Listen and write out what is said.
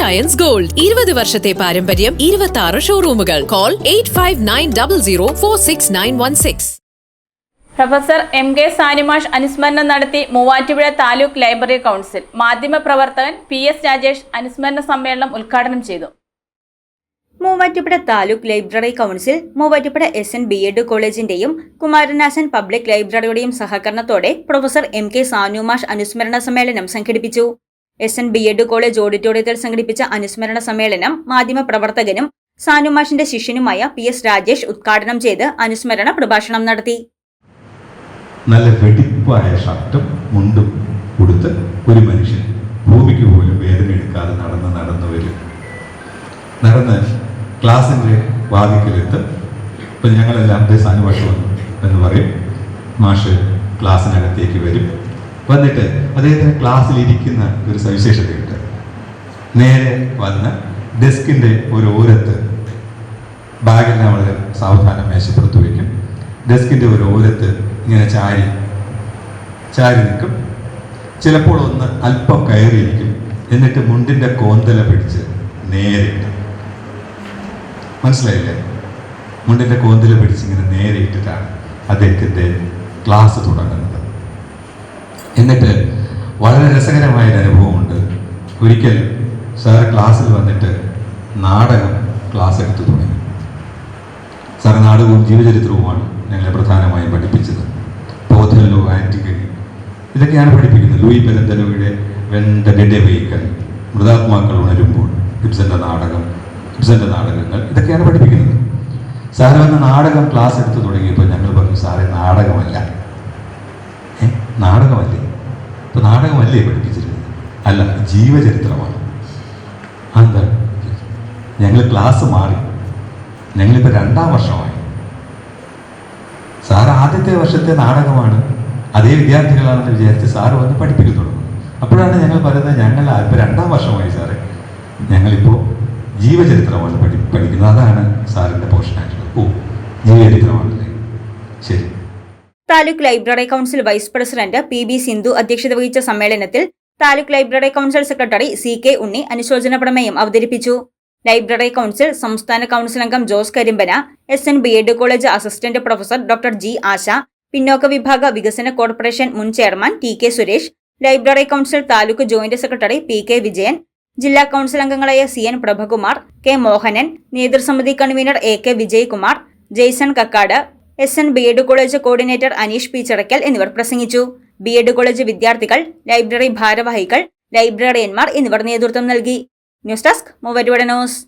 Ions gold ഇരുപത് വർഷത്തെ പാരമ്പര്യം ഇരുപത്തി ആറ് ഷോറൂമുകൾ call eight five nine double zero four six nine one six professor M K സാനിമാഷ് അനുസ്മരണം നടത്തി മൂവാറ്റുപുഴ താലൂക്ക് ലൈബ്രറി കൗൺസിൽ. മാധ്യമപ്രവർത്തകൻ പി എസ് രാജേഷ് അനുസ്മരണ സമ്മേളനം ഉദ്ഘാടനം ചെയ്തു. Muvattupuzha taluk library council Muvattupuzha S N B Ed കോളേജിന്റെയും Kumaranasan public ലൈബ്രറിയുടെയും സഹകരണത്തോടെ പ്രൊഫസർ എം കെ സാനുമാഷ് അനുസ്മരണ സമ്മേളനം സംഘടിപ്പിച്ചു. S N B Ed college ഓഡിറ്റോറിയത്തിൽ സംഘടിപ്പിച്ച അനുസ്മരണ സമ്മേളനം മാധ്യമപ്രവർത്തകനും സാനുമാഷിന്റെ ശിഷ്യനുമായ പി എസ് രാജേഷ് ഉദ്ഘാടനം ചെയ്ത് അനുസ്മരണ പ്രഭാഷണം നടത്തി. നല്ല വെടിപ്പായ ഷർട്ടും മുണ്ടും കൊടുത്ത് ഒരു മനുഷ്യൻ ഭൂമിക്ക് പോലും വേദന എടുക്കാതെ നടന്ന് നടന്നു വരും. നടന്ന് ക്ലാസ്സിന്റെ വാതിക്കലെത്ത്. ഇപ്പം ഞങ്ങളെല്ലാം സാനുമാഷ് വന്നു എന്ന് പറയും. മാഷ് ക്ലാസ്സിനകത്തേക്ക് വരും. വന്നിട്ട് അദ്ദേഹത്തിന് ക്ലാസ്സിലിരിക്കുന്ന ഒരു സവിശേഷതയുണ്ട്. നേരെ വന്ന് ഡെസ്കിന്റെ ഒരു ഓരത്ത് ബാഗെല്ലാം വളരെ സാവധാനം മേശപ്പുറത്ത് വയ്ക്കും. ഡെസ്കിന്റെ ഒരു ഓരത്ത് ഇങ്ങനെ ചാരി ചാരി നിൽക്കും. ചിലപ്പോൾ ഒന്ന് അല്പം കയറിയിരിക്കും. എന്നിട്ട് മുണ്ടിന്റെ കോന്തല പിടിച്ച് നേരെ ഇടും. മനസ്സിലായില്ലേ? മുണ്ടിന്റെ കോന്തല പിടിച്ച് ഇങ്ങനെ നേരെ ഇട്ടിട്ടാണ് അദ്ദേഹത്തിന്റെ ക്ലാസ് തുടങ്ങുന്നത്. എന്നിട്ട് വളരെ രസകരമായ ഒരു അനുഭവമുണ്ട്. ഒരിക്കൽ സാർ ക്ലാസ്സിൽ വന്നിട്ട് നാടകം ക്ലാസ് എടുത്തു തുടങ്ങി. സാർ നാടകവും ജീവചരിത്രവുമാണ് ഞങ്ങളെ പ്രധാനമായും പഠിപ്പിച്ചത്. പോഥല്ലോ ആന്റിഗണി ഇതൊക്കെയാണ് പഠിപ്പിക്കുന്നത്. ലൂയി പെരന്തലോയുടെ വെൻ ദ ഡെഡ് മൃതാത്മാക്കൾ ഉണരുമ്പോൾ ഇബ്സന്റെ നാടകം ഇബ്സന്റെ നാടകങ്ങൾ ഇതൊക്കെയാണ് പഠിപ്പിക്കുന്നത്. സാർ വന്ന് നാടകം ക്ലാസ് എടുത്തു തുടങ്ങിയപ്പോൾ ജീവചരിത്രമാണ്. എന്താ ഞങ്ങൾ ക്ലാസ് മാറി. ഞങ്ങളിപ്പോൾ രണ്ടാം വർഷമായി. സാർ ആദ്യത്തെ വർഷത്തെ നാടകമാണ്. അതേ വിദ്യാർത്ഥികളാണെന്ന് വിചാരിച്ച് സാറ് വന്ന് പഠിപ്പിക്കുന്നുള്ളൂ അപ്പോഴാണ് ഞങ്ങൾ പറയുന്നത് ഞങ്ങൾ ഇപ്പൊ രണ്ടാം വർഷമായി സാറേ. ഞങ്ങളിപ്പോൾ ജീവചരിത്രമാണ് പഠി പഠിക്കുന്നത്. അതാണ് സാറിന്റെ പോർഷനായിട്ടുള്ളത് ഓ ജീവചരിത്രമാണല്ലേ? ശരി. Taluk library council vice president P B Sindhu അധ്യക്ഷത വഹിച്ച സമ്മേളനത്തിൽ taluk library council secretary C K Unni അനുശോചന പ്രമേയം അവതരിപ്പിച്ചു. ലൈബ്രറി കൗൺസിൽ സംസ്ഥാന കൗൺസിൽ അംഗം Jose Karimpana S N B Ed college assistant professor doctor G Asha പിന്നോക്ക വിഭാഗ വികസന കോർപ്പറേഷൻ മുൻ chairman T K Suresh library council taluk joint secretary P K Vijayan ജില്ലാ കൗൺസിൽ അംഗങ്ങളായ C N Prabhakumar K Mohanan നേതൃസമിതി convener A K Vijayakumar Jaison Kakkad S N B Ed college coordinator Aneesh P Chadakkal എന്നിവർ പ്രസംഗിച്ചു. B Ed college വിദ്യാർത്ഥികൾ library ഭാരവാഹികൾ ലൈബ്രറിയന്മാർ എന്നിവർ നേതൃത്വം നൽകി. News desk മൂവരുവടനോസ്